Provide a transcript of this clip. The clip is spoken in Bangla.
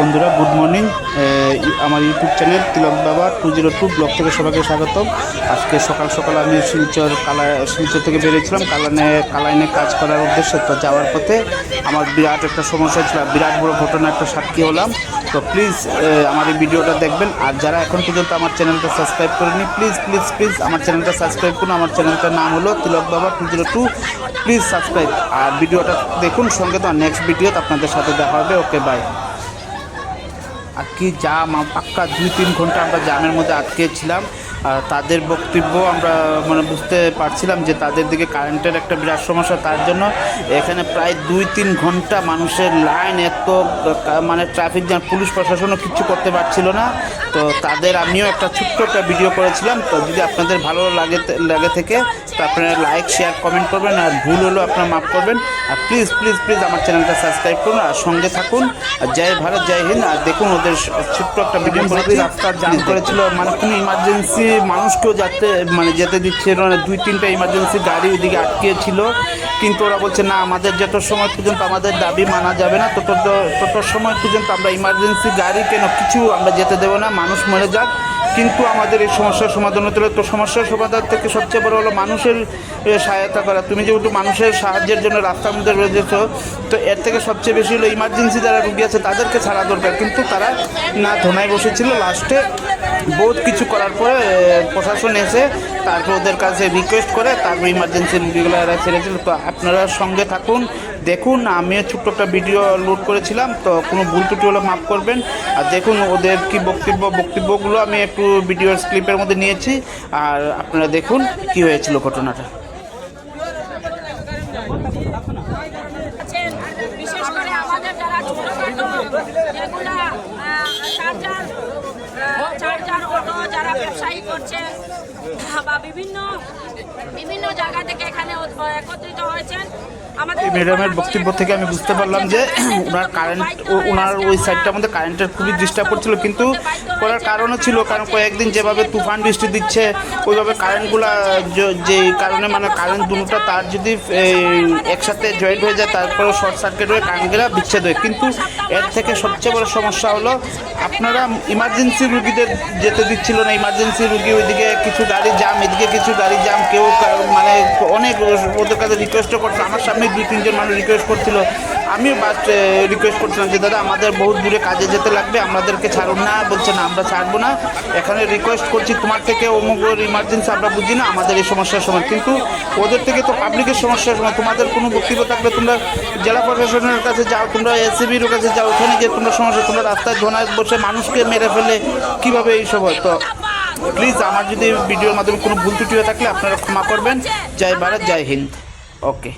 বন্ধুরা গুড মর্নিং আমার YouTube channel Tilak Baba two zero two blog থেকে সবাইকে স্বাগতম। আজকে সকাল সকাল আমি শিলচর কালা, শিলচর থেকে বেরিয়েছিলাম। কালানে, কালাইনে কাজ করার উদ্দেশ্যে তো যাওয়ার পথে আমার বিরাট একটা সমস্যা ছিল, বিরাট বড় ঘটনা, একটা সাক্ষী হলাম। তো প্লিজ আমার এই ভিডিওটা দেখবেন। আর যারা এখন পর্যন্ত আমার চ্যানেলটা সাবস্ক্রাইব করেনি প্লিজ প্লিজ প্লিজ আমার চ্যানেলটা সাবস্ক্রাইব করুন। আমার চ্যানেলটার নাম হলো Tilak Baba two zero two please subscribe আর ভিডিওটা দেখুন, সঙ্গে তো নেক্সট ভিডিওতে আপনাদের সাথে দেখা হবে। ওকে বাই আর কি জাম পাক্কা দুই তিন ঘণ্টা আমরা জামের মধ্যে আটকে ছিলাম। তাদের বক্তব্য আমরা মানে বুঝতে পারছিলাম যে তাদের দিকে কারেন্টের একটা বিরাট সমস্যা তার জন্য এখানে প্রায় দুই তিন ঘণ্টা মানুষের লাইন এত মানে ট্রাফিক জ্যাম পুলিশ প্রশাসনও কিছু করতে পারছিল না। তো তাদের আমিও একটা ছোট্ট একটা ভিডিও করেছিলাম। তো যদি আপনাদের ভালো লাগে লাগে থেকে তো আপনারা লাইক শেয়ার কমেন্ট করবেন। আর ভুল হলেও আপনারা মাফ করবেন। আর প্লিজ প্লিজ প্লিজ আমার চ্যানেলটা সাবস্ক্রাইব করুন আর সঙ্গে থাকুন। আর জয় ভারত জয় হিন্দ। আর দেখুন ওদের ছোট্ট একটা ভিডিও রাস্তার জাম করেছিল মানে কোনো ইমার্জেন্সি মানুষকেও যাতে মানে যেতে দিচ্ছে না দুই, তিনটা ইমার্জেন্সি গাড়ি ওইদিকে আটকিয়েছিল কিন্তু ওরা বলছে, না, আমাদের যত সময় পর্যন্ত আমাদের দাবি মানা যাবে না, তত তত সময় পর্যন্ত আমরা ইমার্জেন্সি গাড়ি কেন, কিছু আমরা যেতে দেবো না, মানুষ মরে যাক। কিন্তু আমাদের এই সমস্যার সমাধান হতে তো সমস্যার সমাধান থেকে সবচেয়ে বড় হলো মানুষের সহায়তা করা। তুমি যেহেতু মানুষের সাহায্যের জন্য রাস্তার মধ্যে রয়েছ, তো এর থেকে সবচেয়ে বেশি হলো ইমার্জেন্সি যারা রুগী আছে তাদেরকে ছাড়া দরকার। কিন্তু তারা না ধোনায় বসেছিল লাস্টে বহুত কিছু করার পরে প্রশাসন এসে তারপর ওদের কাছে রিকোয়েস্ট করে তারপর ইমার্জেন্সি রুগীগুলো এরা ছেড়েছিল তো আপনারা সঙ্গে থাকুন দেখুন আমিও ছোট্ট একটা ভিডিও লোড করেছিলাম, তো কোনো ভুল ত্রুটি হলে মাফ করবেন। আর দেখুন, ওদের কি বক্তব্য, বক্তব্যগুলো আমি একটু ভিডিওর ক্লিপের মধ্যে নিয়েছি। আর আপনারা দেখুন কি হয়েছিল ঘটনাটা। বা বিভিন্ন বিভিন্ন জায়গা থেকে এখানে একত্রিত হয়েছেন এই ম্যাডামের বক্তব্য থেকে আমি বুঝতে পারলাম যে ওনার কারেন্ট ওনার ওই সাইডটার মধ্যে কারেন্টের খুবই ডিস্টার্ব করছিল কিন্তু করার কারণও ছিল, কারণ কয়েকদিন যেভাবে তুফান বৃষ্টি দিচ্ছে, ওইভাবে কারেন্টগুলো য- কারণে মানে কারেন্ট দুটা তার যদি একসাথে জয়েন্ট হয়ে যায় তারপরে শর্ট সার্কিট হয়ে কারেন্টগুলা বিচ্ছেদ হয়। কিন্তু এর থেকে সবচেয়ে বড় সমস্যা হলো, আপনারা ইমার্জেন্সি রুগীদের যেতে দিচ্ছিল না ইমার্জেন্সি রুগী ওইদিকে কিছু গাড়ি জাম এদিকে কিছু গাড়ি জাম কেউ মানে অনেক ওদের কাছে রিকোয়েস্টও করছে, আমার সামনে দুই, তিনজন মানুষ রিকোয়েস্ট করছিল। বাস রিকোয়েস্ট করছিলাম যে, দাদা, আমাদের বহু দূরে কাজে যেতে লাগবে, আমাদেরকে ছাড়ুন না। বলছে, না, আমরা ছাড়বো না। এখানে রিকোয়েস্ট করছি, তোমার থেকে অমুক ইমার্জেন্সি আমরা বুঝি না, আমাদের এই সমস্যার সময়। কিন্তু ওদের থেকে তো পাবলিকের সমস্যার সময়, তোমাদের কোনো বক্তব্য থাকলে তোমরা জেলা প্রশাসনের কাছে যাও, তোমরা এসিবির কাছে যাও, ওখানে গিয়ে তোমরা সমস্যা, তোমরা রাস্তায় ধোনায় বসে মানুষকে মেরে ফেলে কীভাবে এইসব হয় তো প্লিজ আমার যদি ভিডিওর মাধ্যমে কোনো ভুল ত্রুটি হয়ে থাকলে আপনারা ক্ষমা করবেন। জয় ভারত, জয় হিন্দ। ওকে